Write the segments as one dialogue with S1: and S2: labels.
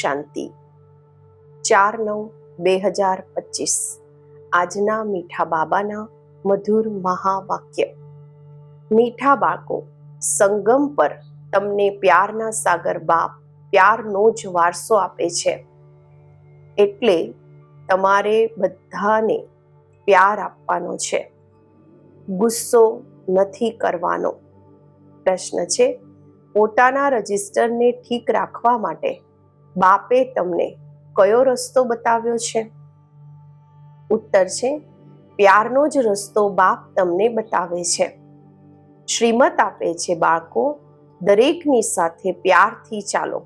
S1: શાંતિ. ચાર નવ બે હજાર પચીસ. આજના મીઠા બાબાના મધુર મહાવાક્ય. મીઠા બાળકો, સંગમ પર તમને પ્યારના સાગર બાપ પ્યારનો જ વારસો આપે છે. એટલે તમારે બધાને પ્યાર આપવાનો છે. ગુસ્સો નથી કરવાનો. પ્રશ્ન છે, પોતાના રજિસ્ટરને ઠીક રાખવા માટે બાપે તમને કયો રસ્તો બતાવ્યો છે? ઉત્તર છે, પ્યારનો જ રસ્તો બાપ તમને બતાવે છે. શ્રીમત આપે છે બાળકો, દરેકની સાથે પ્યારથી ચાલો.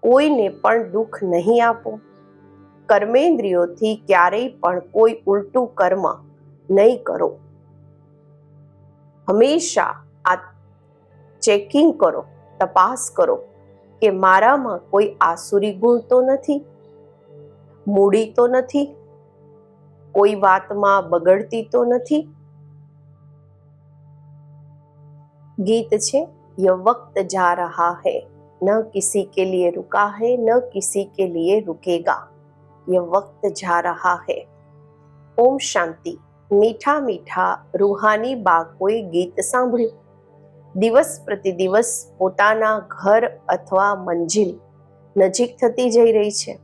S1: કોઈને પણ દુઃખ નહીં આપો. કર્મેન્દ્રિયોથી ક્યારેય પણ કોઈ ઉલટું કર્મ નહીં કરો. હંમેશા આ ચેકિંગ કરો, તપાસ કરો. કે મારામાં કોઈ આસુરી ગુણ તો નથી? મૂડી તો નથી? કોઈ વાતમાં બગડતી તો નથી? ગીત છે, ય વક્ત જા રહા હૈ, ન કિસી કે લીએ રુકા હૈ, ન કિસી કે લીએ રુકેગા. ય વક્ત જા રહા હૈ. ઓમ શાંતિ. મીઠા મીઠા રૂહાની બા કોઈ ગીત સાંભળ્યું? દિવસ પ્રતિ દિવસ પોતાના ઘર અથવા મંજિલ નજીક થતી જઈ રહી છે.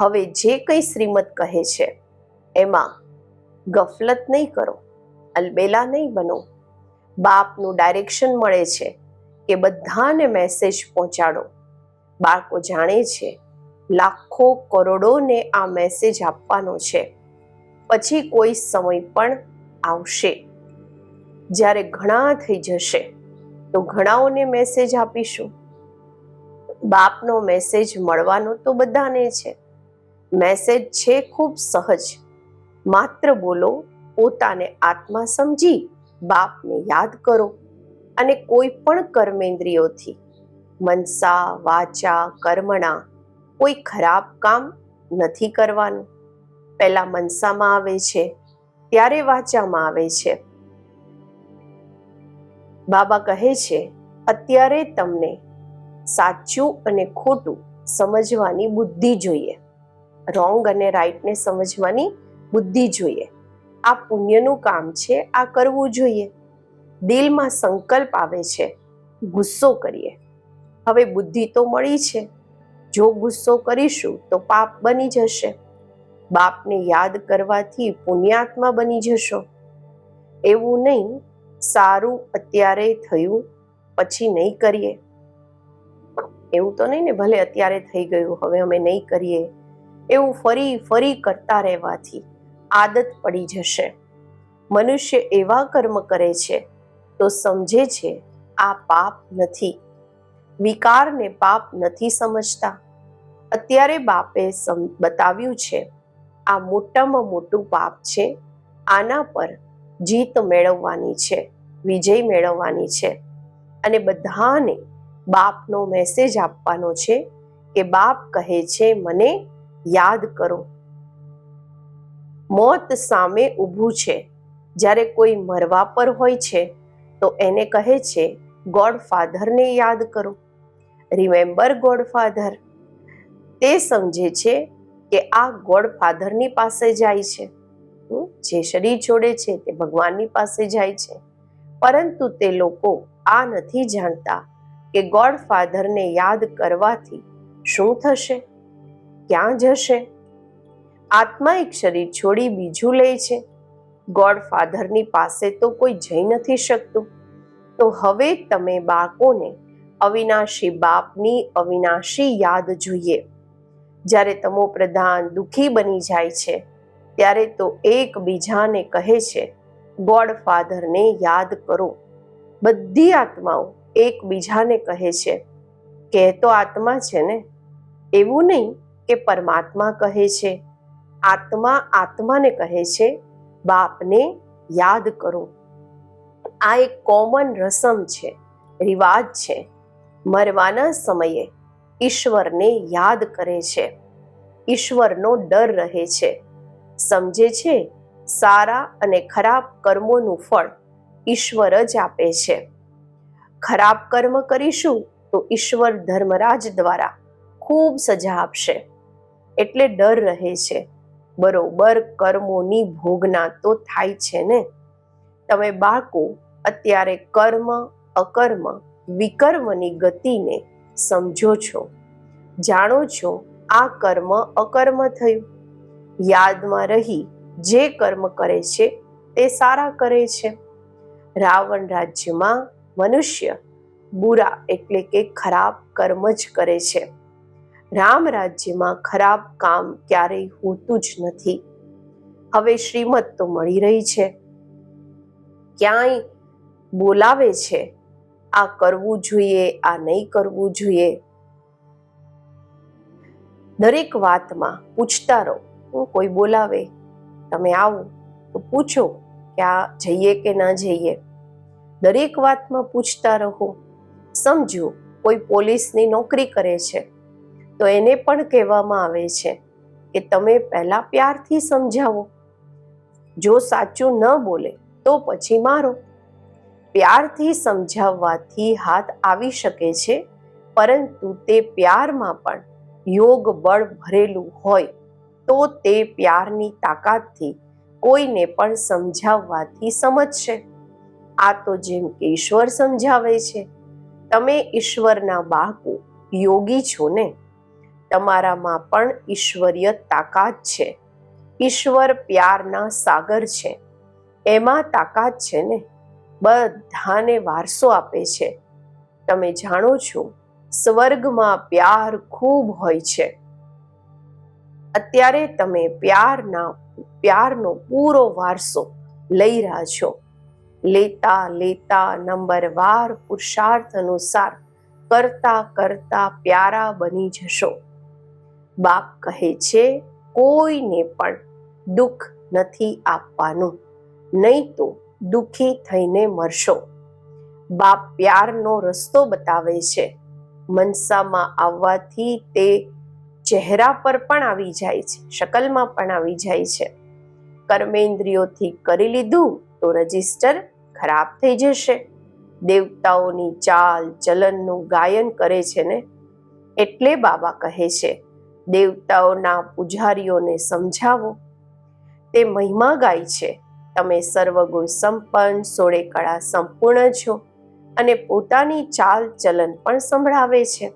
S1: હવે જે કંઈ શ્રીમદ કહે છે, એમાં ગફલત નહીં કરો, અલબેલા નહીં બનો. બાપનું ડાયરેક્શન મળે છે કે બધાને મેસેજ પહોંચાડો. બાળકો જાણે છે, લાખો કરોડોને આ મેસેજ આપવાનો છે. પછી કોઈ સમય પણ આવશે. જ્યારે ઘણા થઈ જશે, તો ઘણાઓને મેસેજ આપીશું. બાપનો મેસેજ મળવાનો તો બધાને છે. મેસેજ છે ખૂબ સહજ. માત્ર બોલો, પોતાને આત્મા સમજી, બાપને યાદ કરો અને કોઈ પણ કર્મેન્દ્રિયોથી, મનસા, વાચા, કર્મણા, કોઈ ખરાબ કામ નથી કરવાનું. પહેલાં મનસામાં આવે છે, ત્યારે વાચામાં આવે છે. બાબા કહે છે, અત્યારે તમને સાચું અને ખોટું સમજવાની બુદ્ધિ જોઈએ. રોંગ અને રાઈટને સમજવાની બુદ્ધિ જોઈએ. આ પુણ્યનું કામ છે, આ કરવું જોઈએ. દિલમાં સંકલ્પ આવે છે, ગુસ્સો કરીએ. હવે બુદ્ધિ તો મળી છે. જો ગુસ્સો કરીશું તો પાપ બની જશે. બાપને યાદ કરવાથી પુણ્યાત્મા બની જશો. એવું નહીં સારું અત્યારે થયું, પછી નહીં કરીએ. એવું તો નહીં ને, ભલે અત્યારે થઈ ગયું, હવે અમે નહીં કરીએ. એવું ફરી ફરી કરતા રહેવાથી આદત પડી જશે. મનુષ્ય એવા કર્મ કરે છે, તો સમજે છે, આ પાપ નથી. વિકારને પાપ નથી સમજતા. અત્યારે બાપે બતાવ્યું છે, આ મોટામાં મોટું પાપ છે, આના પર જીત મેળવવાની છે, વિજય મેળવવાની છે. અને બધાને બાપનો મેસેજ આપવાનો છે કે બાપ કહે છે, મને યાદ કરો. મોત સામે ઊભું છે. જ્યારે કોઈ મરવા પર હોય છે, તો એને કહે છે ગોડ ફાધરને યાદ કરો. રિમેમ્બર ગોડ ફાધર તે સમજે છે કે આ ગોડ ફાધરની પાસે જાય છે. જે શરીર છોડે છે તે ભગવાનની પાસે જાય છે. પરંતુ તે લોકો આ નથી જાણતા કે ગોડ ફાધરને યાદ કરવાથી શું થશે? ક્યાં જશે? આત્મા એક શરીર છોડી બીજું લે છે. ગોડ ફાધરની પાસે તો કોઈ જઈ નથી શકતું. તો હવે તમે બાળકોને અવિનાશી બાપની અવિનાશી યાદ જોઈએ. જ્યારે તમો પ્રધાન દુઃખી બની જાય છે ત્યારે તો એકબીજાને કહે છે ગોડ ફાધરને યાદ કરો. બધી આત્માઓ એકબીજાને કહે છે, કે તો આત્મા છે ને? એવું નહીં કે પરમાત્મા કહે છે. આત્મા આત્માને કહે છે, બાપને યાદ કરો. આ એક કોમન રસમ છે, રિવાજ છે. મરવાના સમયે ઈશ્વરને યાદ કરે છે. ઈશ્વરનો ડર રહે છે. સમજે છે, સારા અને ખરાબ કર્મોનું ફળ ઈશ્વર જ આપે છે. ખરાબ કર્મ કરીશું તો ઈશ્વર ધર્મરાજ દ્વારા ખૂબ સજા આપશે. એટલે ડર રહે છે. બરોબર કર્મોની ભોગના તો થાય છે ને? તમે બાળકો, અત્યારે કર્મ, અકર્મ, વિકર્મની ગતિને સમજો છો. જાણો છો, આ કર્મ અકર્મ થયું. યાદમાં રહી જે કર્મ કરે છે તે સારા કરે છે. રાવણ રાજ્યમાં મનુષ્ય બુરા એટલે કે ખરાબ કર્મ જ કરે છે. રામ રાજ્યમાં ખરાબ કામ ક્યારેય હોતું જ નથી. હવે શ્રીમત તો મળી રહી છે. ક્યાંય બોલાવે છે, આ કરવું જોઈએ, આ નહીં કરવું જોઈએ? દરેક વાતમાં પૂછતા રહો. કોઈ બોલાવે, તમે આવો, તો પૂછો કે આ જઈએ કે ના જઈએ. દરેક વાતમાં પૂછતા રહો. સમજો, કોઈ પોલીસની નોકરી કરે છે. તો એને પણ કહેવામાં આવે છે કે તમે પહેલા પ્યારથી સમજાવો. જો સાચું ન બોલે, તો પછી મારો. પ્યારથી સમજાવવાથી હાથ આવી શકે છે, પરંતુ તે પ્યારમાં પણ યોગ બળ ભરેલું હોય. તો તે પ્યારની તાકાતથી કોઈને પણ સમજાવવાથી સમજશે. આ તો જેમ કે ઈશ્વર સમજાવે છે. તમે ઈશ્વરના બાળકો યોગી છો ને? તમારામાં પણ ઈશ્વરીય તાકાત છે. ઈશ્વર પ્યારના સાગર છે. એમાં તાકાત છે ને? બધાને વારસો આપે છે. તમે જાણો છો, સ્વર્ગમાં પ્યાર ખૂબ હોય છે. અત્યારે તમે પ્યારના, પ્યારનો પૂરો વારસો લઈ રહ્યા છો. લેતા લેતા નંબરવાર પુરુષાર્થ અનુસાર કરતા કરતા પ્યારા બની જશો. બાપ કહે છે, કોઈને પણ દુઃખ નથી આપવાનું, નહીં તો દુઃખી થઈને મરશો. બાપ પ્યારનો રસ્તો બતાવે છે. મનસામાં આવવાથી તે ચહેરા પર પણ આવી જાય છે, શકલમાં પણ આવી જાય છે. કર્મેન્દ્રિયોથી કરી લીધું તો રજિસ્ટર ખરાબ થઈ જશે. દેવતાઓની ચાલ ચલનનું ગાયન કરે છે ને? એટલે બાબા કહે છે, દેવતાઓના પૂજારીઓને સમજાવો. તે મહિમા ગાય છે. તમે સર્વગુણ સંપન્ન, સોળે કળા સંપૂર્ણ છો અને પોતાની ચાલ ચલન પણ સંભળાવે છે.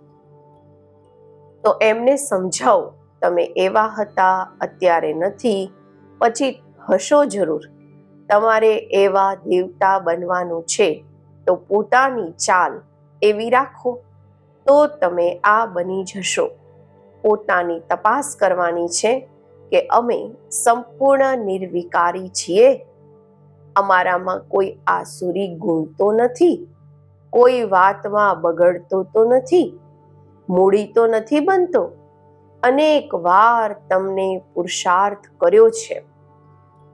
S1: તો એમને સમજાવો, તમે એવા હતા, અત્યારે નથી, પછી હશો જરૂર. તમારે એવા દેવતા બનવાનું છે, તો પોતાની ચાલ એવી રાખો, તો તમે આ બની જશો. પોતાની તપાસ કરવાની છે કે અમે સંપૂર્ણ નિર્વિકારી છીએ. અમારામાં કોઈ આસુરી ગુણ તો નથી, કોઈ વાતમાં બગડતો તો નથી. મૂડી તો નથી બનતો. અનેક વાર તમને પુરુષાર્થ કર્યો છે.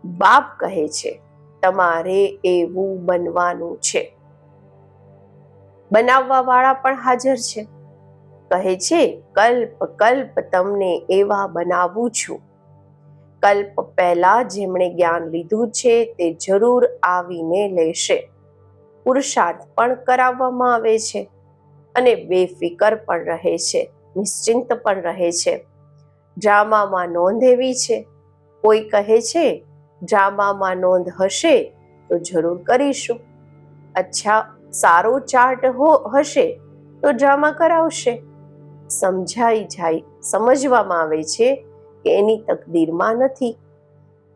S1: બાપ કહે છે, તમારે એવું બનવાનું છે. બનાવવા વાળા પણ હાજર છે. કહે છે, કલ્પ કલ્પ તમને એવા બનાવું છું. કલ્પ પહેલા જેમણે જ્ઞાન લીધું છે તે જરૂર આવીને લેશે. પુરુષાર્થ પણ કરાવવામાં આવે છે. અને બેફિકર પણ રહે છે, નિશ્ચિંત પણ રહે છે. ડ્રામામાં નોંધ એવી છે, કોઈ કહે છે, ડ્રામામાં નોંધ હશે તો જરૂર કરીશું. અચ્છા, સારો ચાર્ટ હો, હશે તો ડ્રામા કરાવશે. સમજાઈ જાય, સમજવામાં આવે છે કે એની તકદીરમાં નથી.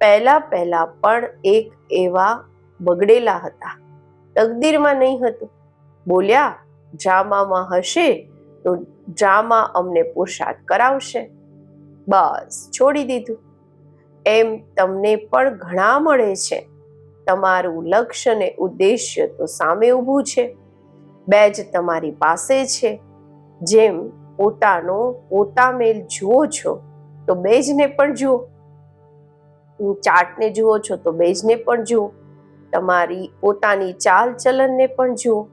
S1: પહેલા પહેલા પણ એક એવા બગડેલા હતા. તકદીરમાં નહીં હતું. બોલ્યા ડ્રામામાં હશે તો ડ્રામા અમને પુરુષાર્થ કરાવશે. બસ, છોડી દીધું. એમ તમને પણ ઘણા મળે છે. તમારું લક્ષ્ય ને ઉદ્દેશ્ય તો સામે ઊભું છે. બેજ તમારી પાસે છે. જેમ પોતાનો પોતા મેલ જુઓ છો, તો બેજને પણ જુઓ. ચાર્ટને જુઓ છો, તો બેજને પણ જુઓ. તમારી પોતાની ચાલ ચલનને પણ જુઓ.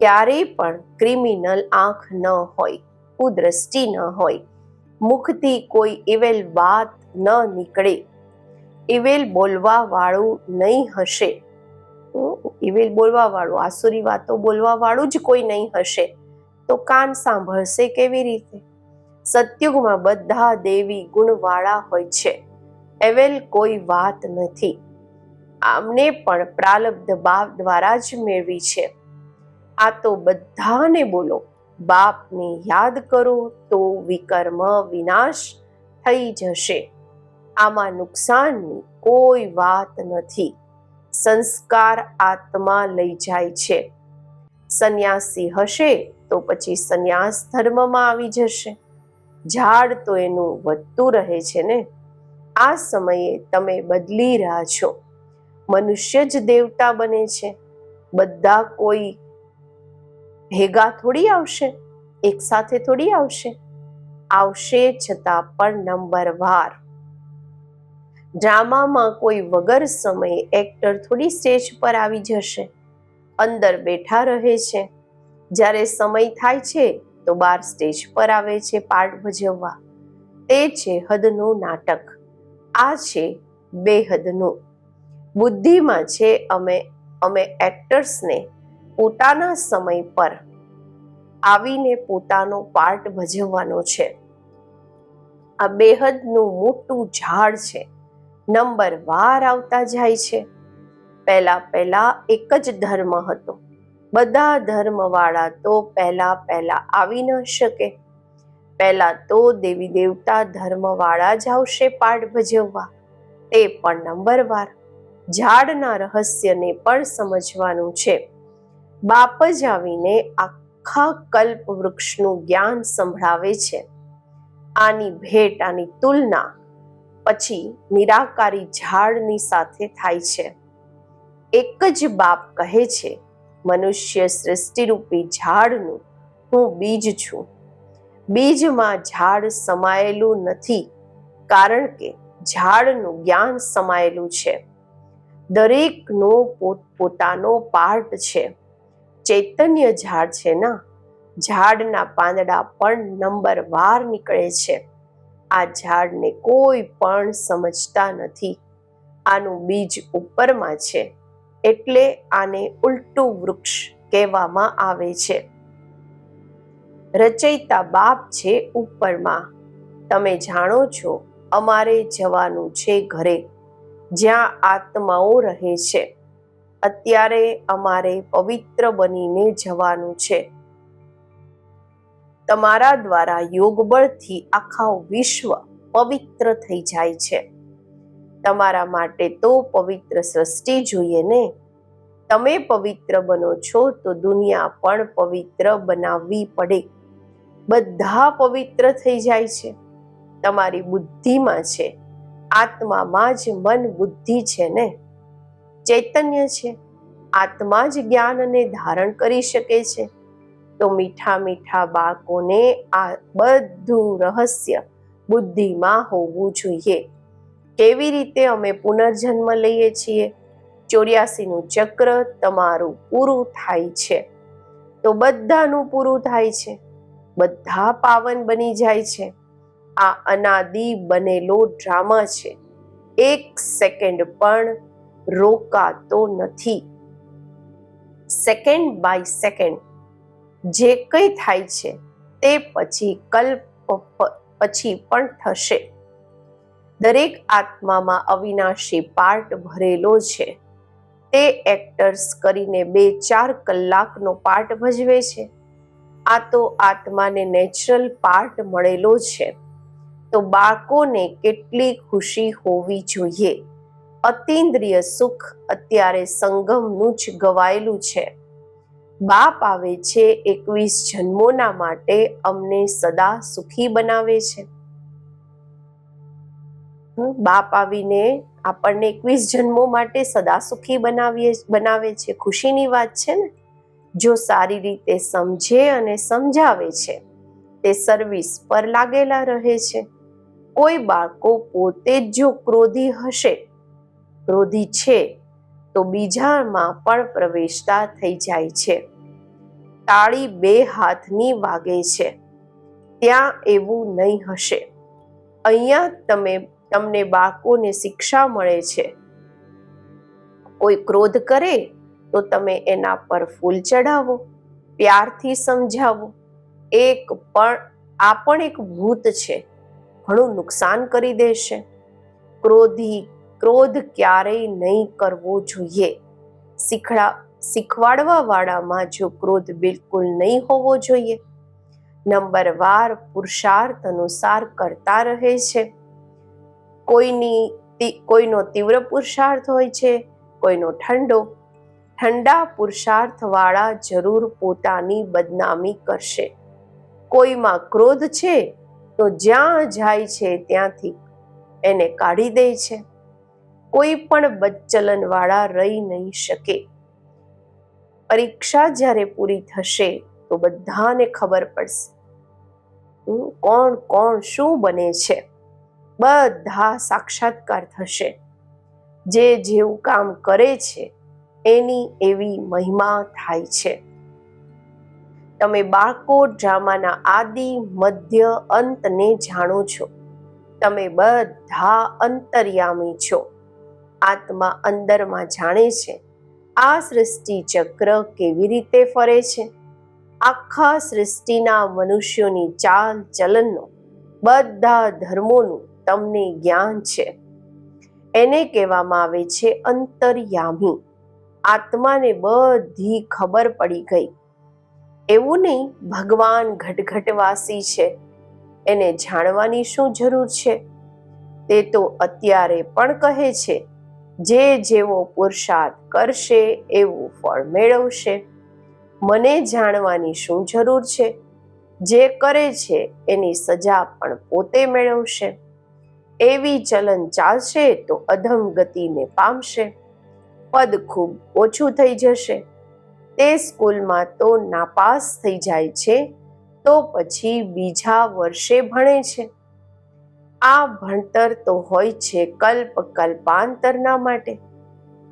S1: ક્યારેય પણ ક્રિમિનલ આંખ ન હોય કુદ્રષ્ટિ ન હોય, મુખથી કોઈ ઇવેલ વાત ન નીકળે ઇવેલ બોલવા વાળું નહીં હશે. ઇવેલ બોલવા વાળું આસુરી વાતો બોલવા વાળું જ કોઈ નહીં હશે. તો કાન સાંભળશે કેવી રીતે? સત્યુગમાં બધા દેવી ગુણવાળા હોય છે. એવેલ કોઈ વાત નથી. આમને પણ પ્રાલબ્ધ બાપ દ્વારા જ મેળવી છે. આ તો બધાને બોલો. બાપને યાદ કરો તો વિકર્મ વિનાશ થઈ જશે. આમાં નુકસાનની કોઈ વાત નથી. સંસ્કાર આત્મા લઈ જાય છે. સંન્યાસી હશે તો પછી સંન્યાસ ધર્મમાં આવી જશે. ઝાડ તો એનું વધતું રહે છે ને? આ સમયે તમે બદલી રહ્યા છો. મનુષ્ય જ દેવતા બને છે. બધા કોઈ ભેગા થોડી આવશે, એક સાથે થોડી આવશે. આવશે છતાં પણ નંબર વાર. ડ્રામામાં કોઈ વગર સમયે એક્ટર થોડી સ્ટેજ પર આવી જશે. અંદર બેઠા રહે છે. જ્યારે સમય થાય છે, તો બાર સ્ટેજ પર આવે છે પાર્ટ ભજવવા. તે છે હદનું નાટક. આ છે બેહદનું. બુદ્ધિમાં છે અમે અમે એક્ટર્સને પોતાના સમય પર આવીને પોતાનો પાર્ટ ભજવવાનો છે. આ બેહદનું મોટું ઝાડ છે. નંબર વાર આવતા જાય છે. પહેલા પહેલા એક જ ધર્મ હતો. બધા ધર્મવાળા તો પહેલા પહેલા આવી ન શકે. પહેલા તો દેવી દેવતા ધર્મવાળા જ આવશે પાઠ ભજવવા. તે પણ નંબરવાર ઝાડના રહસ્યને પણ સમજવાનું છે. બાપ જ આવીને આખા કલ્પ વૃક્ષનું જ્ઞાન સંભળાવે છે. આની ભેટ, આની તુલના પછી નિરાકારી ઝાડની સાથે થાય છે. એક જ બાપ કહે છે, મનુષ્ય સૃષ્ટિરૂપી ઝાડનું હું બીજ છું. બીજમાં ઝાડ સમાયેલું નથી, કારણ કે ઝાડનું જ્ઞાન સમાયેલું છે. દરેકનો પોતપોતાનો પાર્ટ છે. ચૈતન્ય ઝાડ છે ના. ઝાડના પાંદડા પણ નંબર વાર નીકળે છે. આ ઝાડને કોઈ પણ સમજતા નથી. આનું બીજ ઉપરમાં છે. એટલે આને ઉલટું વૃક્ષ કહેવામાં આવે છે. રચયિતા બાપ છે ઉપરમાં. તમે જાણો છો, અમારે જવાનું છે ઘરે. જ્યાં આત્માઓ રહે છે. અત્યારે અમારે પવિત્ર બનીને જવાનું છે. તમારા દ્વારા યોગબળથી આખા વિશ્વ પવિત્ર થઈ જાય છે. તમારા માટે તો પવિત્ર સૃષ્ટિ જોઈએ ને? તમે પવિત્ર બનો છો તો દુનિયા પણ પવિત્ર બનાવવી પડે. બધા પવિત્ર થઈ જાય છે. તમારી બુદ્ધિમાં છે. આત્મામાં જ મન બુદ્ધિ છે ને? ચૈતન્ય છે. આત્મા જ જ્ઞાનને ધારણ કરી શકે છે. તો મીઠા મીઠા બાળકોને આ બધું રહસ્ય બુદ્ધિમાં હોવું જોઈએ. કેવી રીતે અમે પુનર્જન્મ લઈએ છીએ? ચોર્યાસીનું ચક્ર તમારું પૂરું થાય છે. તો બધાનું પૂરું થાય છે. બધા પાવન બની જાય છે. આ અનાદિ બનેલો ડ્રામા છે. એક સેકન્ડ પણ રોકાતો નથી. સેકન્ડ બાય સેકન્ડ જે કંઈ થાય છે તે પછી કલ્પ પછી પણ થશે. દરેક આત્મામાં અવિનાશી પાર્ટ ભરેલો છે. તે એક્ટર્સ કરીને બે ચાર કલાકનો પાર્ટ ભજવે છે. આ તો આત્માને નેચરલ પાર્ટ મળેલો છે. તો બાળકોને કેટલી ખુશી હોવી જોઈએ? અતિન્દ્રિય સુખ અત્યારે સંગમનું જ ગવાયેલું છે. બાપ આવે છે એકવીસ જન્મોના માટે અમને સદા સુખી બનાવે છે. બાપ આવીને આપણને એકવીસ જન્મો માટે સદા સુખી બનાવીએ, બનાવે છે. ખુશીની વાત છે ને? જો સારી રીતે સમજે અને સમજાવે છે, તે સર્વિસ પર લાગેલા રહે છે. કોઈ બાળકો પોતે જ જો ક્રોધી હશે ક્રોધી છે, તો બીજામાં પણ પ્રવેશતા થઈ જાય છે. તાળી બે હાથની વાગે છે. ત્યાં એવું નહીં હશે. અહીંયા તમે, તમને બાળકોને શિક્ષા મળે છે. કોઈ ક્રોધ કરે, તો તમે એના પર ફૂલ ચડાવો પ્યારથી સમજાવો. એક પણ, આ પણ એક ભૂત છે. ઘણું નુકસાન કરી દેશે. ક્રોધી ક્રોધ ક્યારેય નહીં કરવો જોઈએ. શીખડા શીખવાડવા વાળામાં જો ક્રોધ બિલકુલ નહીં હોવો જોઈએ, નંબર વાર પુરુષાર્થ અનુસાર કરતા રહે છે. કોઈની કોઈનો તીવ્ર પુરુષાર્થ હોય છે, કોઈનો ઠંડો. ઠંડા પુરુષાર્થવાળા જરૂર પોતાની બદનામી કરશે. કોઈમાં ક્રોધ છે, તો જ્યાં જાય છે ત્યાંથી એને કાઢી દે છે. કોઈ પણ બદચલન વાળા રહી નહીં શકે. પરીક્ષા જ્યારે પૂરી થશે તો બધાને ખબર પડશે. કોણ કોણ, શું બને છે? બધા સાક્ષાત્કાર થશે. જે જેવું કામ કરે છે, એની એવી મહિમા થાય છે. તમે બાળકો ડ્રામાના આદિ, મધ્ય અંતને જાણો છો. તમે બધા અંતર્યામી છો. આત્મા અંદરમાં જાણે છે, આ સૃષ્ટિ ચક્ર કેવી રીતે ફરે છે? આખા સૃષ્ટિના મનુષ્યોની ચાલ ચલનનો બધા ધર્મોનું તમને જ્ઞાન છે. એને કહેવામાં આવે છે અંતર્યામી. આત્માને બધી ખબર પડી ગઈ. એવું નહીં, ભગવાન ઘટઘટવાસી છે. એને જાણવાની શું જરૂર છે? તે તો અત્યારે પણ કહે છે જે જેવો પુરુષાર્થ કરશે એવું ફળ મેળવશે. મને જાણવાની શું જરૂર છે? જે કરે છે એની સજા પણ પોતે મેળવશે. એવી ચલન ચાલશે તો અધમ ગતિને પામશે. પદ ખૂબ ઓછું થઈ જશે. તે સ્કૂલમાં તો નાપાસ થઈ જાય છે, તો પછી બીજા વર્ષે ભણે છે. આ ભણતર તો હોય છે કલ્પ કલ્પાંતરના માટે.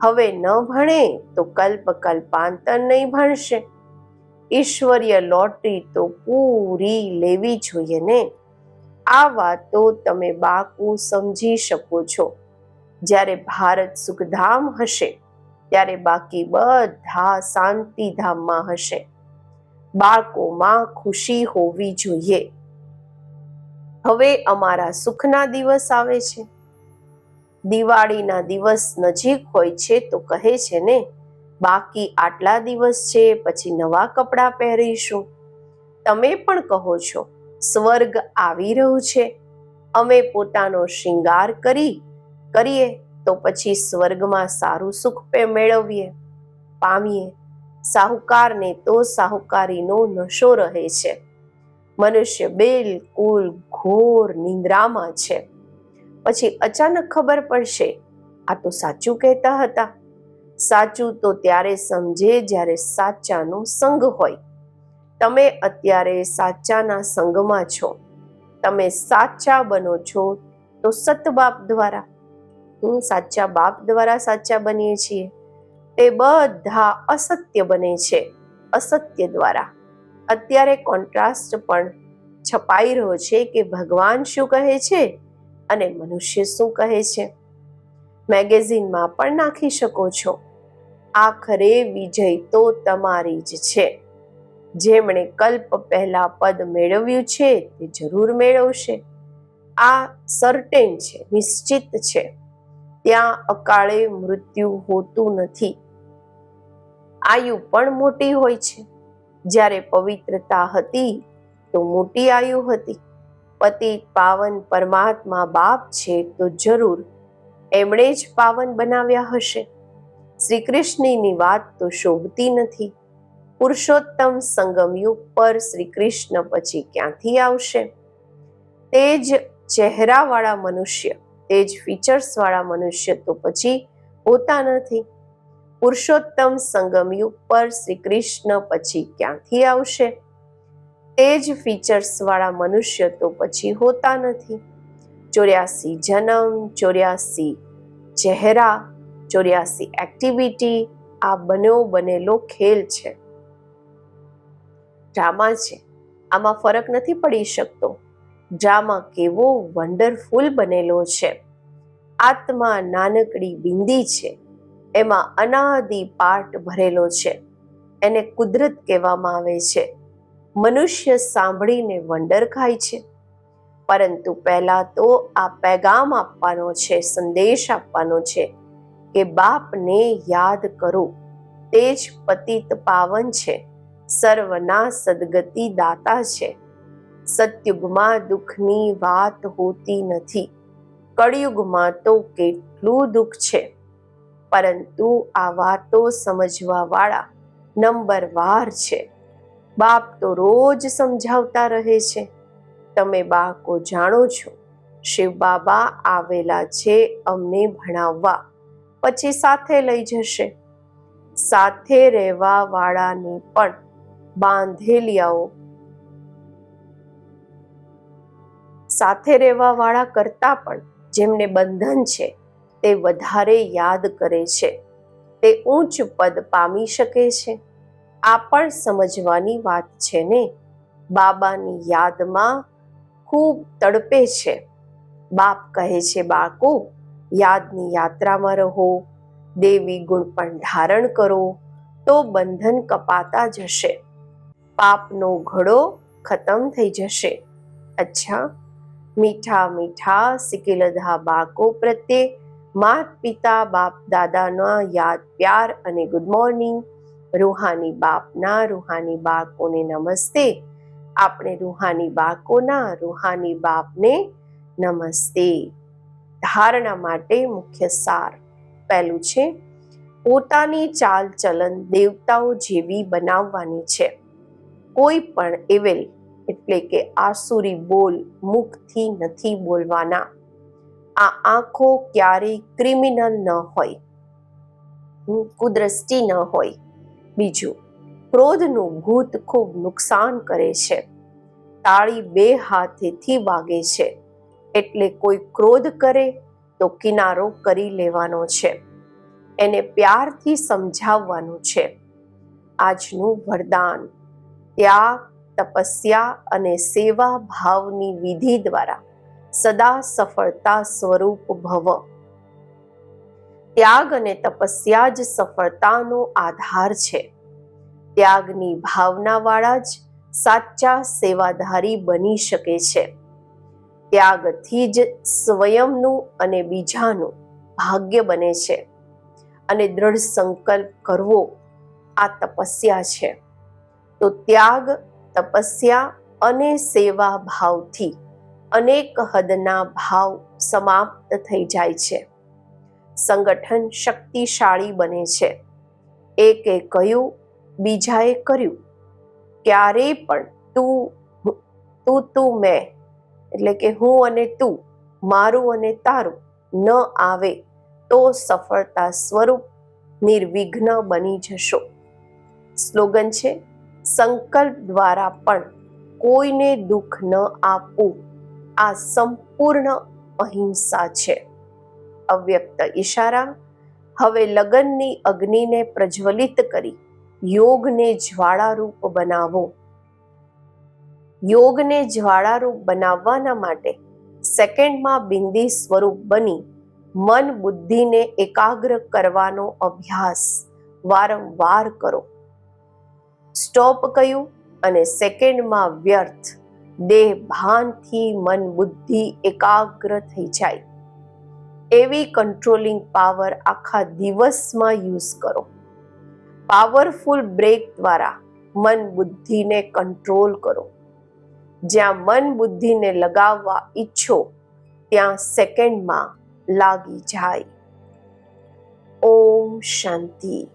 S1: હવે ન ભણે તો કલ્પ કલ્પાંતર નહીં ભણશે. ઈશ્વરીય લોટરી તો પૂરી લેવી જોઈએ ને. આ વાતો તમે બાકુ સમજી શકો છો. જ્યારે ભારત સુખધામ હશે, ત્યારે બાકી બધા શાંતિધામમાં હશે. બાળકોમાં ખુશી હોવી જોઈએ. હવે અમારા સુખના દિવસ આવે છે. દિવાળીના દિવસ નજીક હોય છે તો કહે છે ને, બાકી આટલા દિવસ છે પછી નવા કપડાં પહેરીશું. તમે પણ કહો છો, સ્વર્ગ આવી રહ્યું છે. અમે પોતાનો શૃંગાર કરી, કરીએ તો પછી સ્વર્ગમાં સારું સુખ મેળવીએ. પામીએ. સાહુકારને તો સાહુકારીનો નશો રહે છે. મનુષ્ય બિલકુલ ઘોર નિંદ્રામાં છે. પછી અચાનક ખબર પડશે, આ તો સાચું કહેતા હતા. સાચું તો ત્યારે સમજે જ્યારે સાચાનો સંગ હોય. તમે અત્યારે સાચાના સંગમાં છો. તમે સાચા બનો છો તો સતબાપ દ્વારા. હું સાચા બાપ દ્વારા સાચા બનીએ છીએ. તે બધા અસત્ય બને છે, અસત્ય દ્વારા. અત્યારે કોન્ટ્રાસ્ટ પણ છપાઈ રહ્યો છે કે ભગવાન શું કહે છે અને મનુષ્ય શું કહે છે. મેગેઝિનમાં પણ નાખી શકો છો. આખરે વિજય તો તમારી જ છે. જેમણે કલ્પ પહેલા પદ મેળવ્યું છે તે જરૂર મેળવશે. આ સર્ટેન છે, નિશ્ચિત છે. ત્યાં અકાળે મૃત્યુ હોતું નથી. આયુ પણ મોટી હોય છે. જ્યારે પવિત્રતા હતી તો મોટી આયુ હતી. પતિ પાવન પરમાત્મા બાપ છે તો જરૂર એમણે જ પાવન બનાવ્યા હશે. શ્રી કૃષ્ણની વાત તો શોભતી નથી. પુરુષોત્તમ સંગમયુગ પર શ્રી કૃષ્ણ પછી ક્યાંથી આવશે? તે જ ચહેરાવાળા મનુષ્ય, તે જ ફીચર્સવાળા મનુષ્ય તો પછી હોતા નથી. પુરુષોત્તમ સંગમયુગ પર શ્રી કૃષ્ણ પછી ક્યાંથી આવશે? તે જ ફીચર્સવાળા મનુષ્ય તો પછી હોતા નથી. ચોર્યાસી જન્મ, ચોર્યાસી ચહેરા, ચોર્યાસી એક્ટિવિટી આ બન્યો બનેલો ખેલ છે. ડ્રામા છે. આમાં ફરક નથી પડી શકતો. ડ્રામા કેવો વન્ડરફુલ બનેલો છે. આત્મા નાનકડી બિંદી છે. એમાં અનાદિ પાર્ટ ભરેલો છે. એને કુદરત કહેવામાં આવે છે. મનુષ્ય સાંભળીને વંડર ખાય છે. પરંતુ પહેલા તો આ પેગામ આપવાનો છે, સંદેશ આપવાનો છે કે બાપને યાદ કરો. તે જ પતિત પાવન છે. સર્વના સદગતિ દાતા છે. સતયુગમાં દુઃખની વાત હોતી નથી. કળિયુગમાં તો કેટલું દુઃખ છે. પરંતુ આ વાતો સમજવા વાળા નંબરવાર છે. બાપ તો રોજ સમજાવતા રહે છે. તમે બાળકો જાણો છો, શિવ બાબા આવેલા છે અમને ભણાવવા, પછી સાથે લઈ જશે. સાથે રહેવા વાળાને પણ બાંધેલિયાઓ. સાથે રહેવા વાળા કરતા પણ જેમને બંધન છે તે વધારે યાદ કરે છે. તે ઊંચ પદ પામી શકે છે. આ પણ સમજવાની વાત છે ને? બાબાની યાદમાં ખૂબ તડપે છે. બાપ કહે છે, બાળકો, યાદની યાત્રામાં રહો. દેવી ગુણ પણ ધારણ કરો, તો બંધન કપાતા જશે. પાપનો ઘડો ખતમ થઈ જશે. અચ્છા. મીઠા મીઠા સિકિલધા બાળકો પ્રત્યે માત પિતા બાપ દાદાના યાદ પ્યાર અને ગુડ મોર્નિંગ રૂહાની બાપના રૂહાની બાળકોને નમસ્તે. આપણે રૂહાની બાળકોના રૂહાની બાપને નમસ્તે. ધારણા માટે મુખ્ય સાર પહેલું છે, પોતાની ચાલ ચલન દેવતાઓ જેવી બનાવવાની છે. કોઈ પણ એવેલ એટલે કે આસુરી બોલ મુખથી નથી બોલવાના. આ આંખો ક્યારેય ક્રિમિનલ ન હોય. કુદ્રષ્ટિ ન હોય. બીજું, ક્રોધનું ભૂત ખૂબ નુકસાન કરે છે. તાળી બે હાથેથી વાગે છે. એટલે કોઈ ક્રોધ કરે તો કિનારો કરી લેવાનો છે. એને પ્યારથી સમજાવવાનું છે. આજનું વરદાન. ત્યાગ, તપસ્યા અને સેવા ભાવની વિધિ દ્વારા. સદા સફળતા સ્વરૂપ ભવ. ત્યાગ અને તપસ્યા જ સફળતાનો આધાર છે. ત્યાગની ભાવનાવાળા જ સાચા સેવાધારી બની શકે છે. ત્યાગથી જ સ્વયંનું અને બીજાનું ભાગ્ય બને છે. અને દ્રઢ સંકલ્પ કરવો આ તપસ્યા છે. તો ત્યાગ, તપસ્યા અને સેવા ભાવથી અનેક હદના ભાવ સમાપ્ત થઈ જાય છે. સંગઠન શક્તિશાળી બને છે. એકે કહ્યું, બીજાએ કર્યું. ક્યારેય પણ તું તું તું મેં, એટલે કે હું અને તું, મારું અને તારું, ન આવે તો સફળતા સ્વરૂપ નિર્વિઘ્ન બની જશો. સ્લોગન છે, સંકલ્પ દ્વારા પણ કોઈને દુઃખ ન આપવું. આ સંપૂર્ણ અહિંસા છે. અવ્યક્ત ઈશારા, હવે લગનની અગ્નિને પ્રજ્વલિત કરી યોગને જ્વાળારૂપ બનાવો. યોગને જ્વાળારૂપ બનાવવાના માટે સેકન્ડમાં બિંદી સ્વરૂપ બની મન બુદ્ધિને એકાગ્ર કરવાનો અભ્યાસ વારંવાર કરો. સ્ટોપ કયું અને સેકન્ડમાં વ્યર્થ દેહ ભાનથી મન બુદ્ધિ એકાગ્ર થઈ જાય. એવી કંટ્રોલિંગ પાવર આખા દિવસમાં યુઝ કરો. પાવરફુલ બ્રેક દ્વારા મન બુદ્ધિને કંટ્રોલ કરો. જ્યાં મન બુદ્ધિને લગાવવા ઈચ્છો, ત્યાં સેકન્ડમાં લાગી જાય. ઓમ શાંતિ.